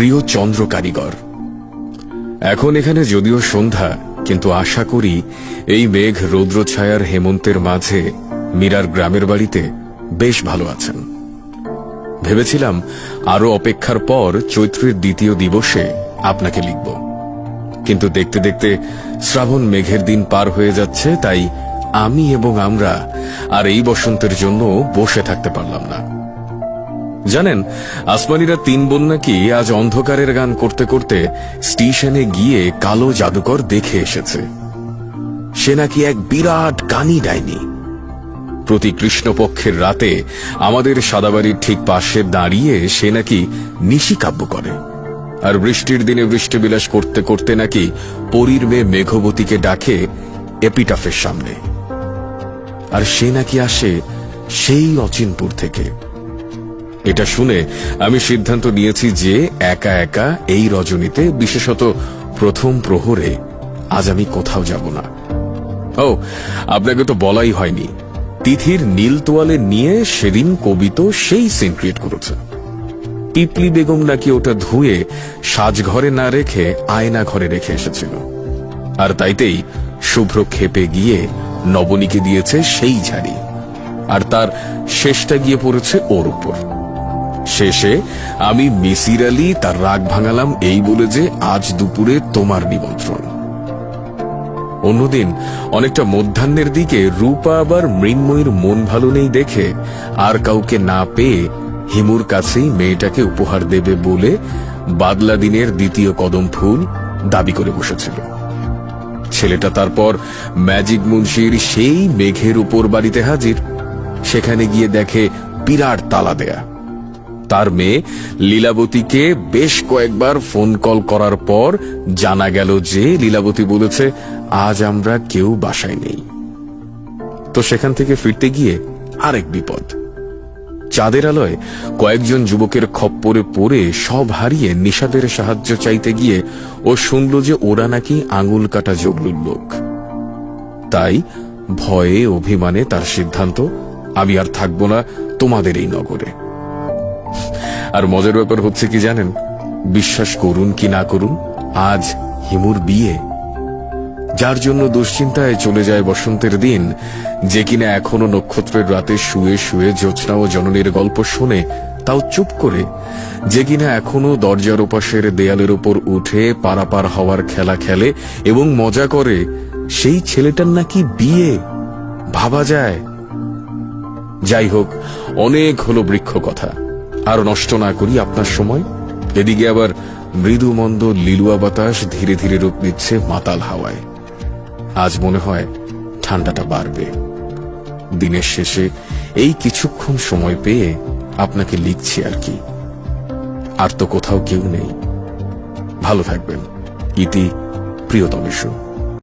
প্রিয় চন্দ্র কারিগর। এখন এখানে যদিও সন্ধ্যা, কিন্তু আশা করি এই মেঘ রৌদ্রছায়ার হেমন্তের মাঝে মীরার গ্রামের বাড়িতে বেশ ভালো আছেন। ভেবেছিলাম আরও অপেক্ষার পর চৈত্রের দ্বিতীয় দিবসে আপনাকে লিখব। কিন্তু দেখতে দেখতে শ্রাবণ মেঘের দিন পার হয়ে যাচ্ছে, তাই আমি এবং আমরা আর এই বসন্তের জন্য বসে থাকতে পারলাম না। জানেন, আসমানিরা তিন বোন নাকি আজ অন্ধকারের গান করতে করতে স্টেশনে গিয়ে কালো জাদুকর দেখে এসেছে। সে নাকি এক বিরাট গানি ডাইনি প্রতি কৃষ্ণপক্ষের রাতে আমাদের সাদাবাড়ির ঠিক পাশে দাঁড়িয়ে সে নাকি নিশি কাব্য করে। আর বৃষ্টির দিনে বৃষ্টিবিলাস করতে করতে নাকি পরীর মেয়ে মেঘবতীকে ডাকে এপিটাফের সামনে। আর সে নাকি আসে সেই অচিনপুর থেকে। এটা শুনে আমি সিদ্ধান্ত নিয়েছি যে একা একা এই রজনীতে, বিশেষত প্রথম প্রহরে, আজ আমি কোথাও যাব না। ও, আপনাকে তো বলাই হয়নি। তিথির নীল তোয়ালে নিয়ে সেদিন কবিত সেই সিন ক্রিয়েট করেছে। পিপলি বেগম নাকি ওটা ধুয়ে সাজঘরে না রেখে আয়না ঘরে রেখে এসেছিল। আর তাইতেই শুভ্র খেপে গিয়ে নবনীকে দিয়েছে সেই ঝাড়ি। আর তার শেষটা গিয়ে পড়েছে ওর উপর। শেষে আমি মিসির আলী তার রাগ ভাঙালাম এই বলে যে আজ দুপুরে তোমার নিমন্ত্রণ। অন্যদিন অনেকটা মধ্যাহ্নের দিকে রূপা আবার মৃন্ময়ীর মন ভালো নেই দেখে আর কাউকে না পেয়ে হিমুর কাছেই মেয়েটাকে উপহার দেবে বলে বাদলা দিনের দ্বিতীয় কদম ফুল দাবি করে বসেছিল। ছেলেটা তারপর ম্যাজিক মুন্সির সেই মেঘের উপর বাড়িতে হাজির। সেখানে গিয়ে দেখে বিরাট তালা দেয়া। তার মেয়ে লীলাবতীকে বেশ কয়েকবার ফোন কল করার পর জানা গেল যে লীলাবতী বলেছে, আজ আমরা কেউ বাসায় নেই। তো সেখান থেকে ফিরতে গিয়ে আরেক বিপদ। চাঁদের আলোয় কয়েকজন যুবকের খপ্পরে পড়ে সব হারিয়ে নিষাদের সাহায্য চাইতে গিয়ে ও শুনল যে ওরা নাকি আঙুল কাটা জগলুর লোক। তাই ভয়ে, অভিমানে তার সিদ্ধান্ত, আমি আর থাকব না তোমাদের এই নগরে। আর মজার ব্যাপার হচ্ছে কি জানেন? বিশ্বাস করুন কি না করুন, আজ হিমুর বিয়ে। যার জন্য দুশ্চিন্তায় চলে যায় বসন্তের দিন, যে কিনা এখনও নক্ষত্রের রাতে শুয়ে শুয়ে জ্যোৎস্না ও জননীর গল্প শুনে, তাও চুপ করে। যে কিনা এখনও দরজার ওপাশের দেয়ালের উপর উঠে পারাপার হওয়ার খেলা খেলে এবং মজা করে, সেই ছেলেটার নাকি বিয়ে? ভাবা যায়। যাই হোক, অনেক হলো বৃক্ষ কথা। আর নষ্ট না করি আপনার সময়? এদিকে আবার মৃদু মন্দ লিলুয়া বাতাস ধীরে ধীরে রূপ নিচ্ছে মাতাল হাওয়ায়। আজ মনে হয় ঠান্ডাটা বাড়বে। দিনের শেষে এই কিছুক্ষণ সময় পেয়ে আপনাকে লিখছি আর কি। আর তো কোথাও কেউ নেই। ভালো থাকবেন। ইতি প্রিয়তমেশু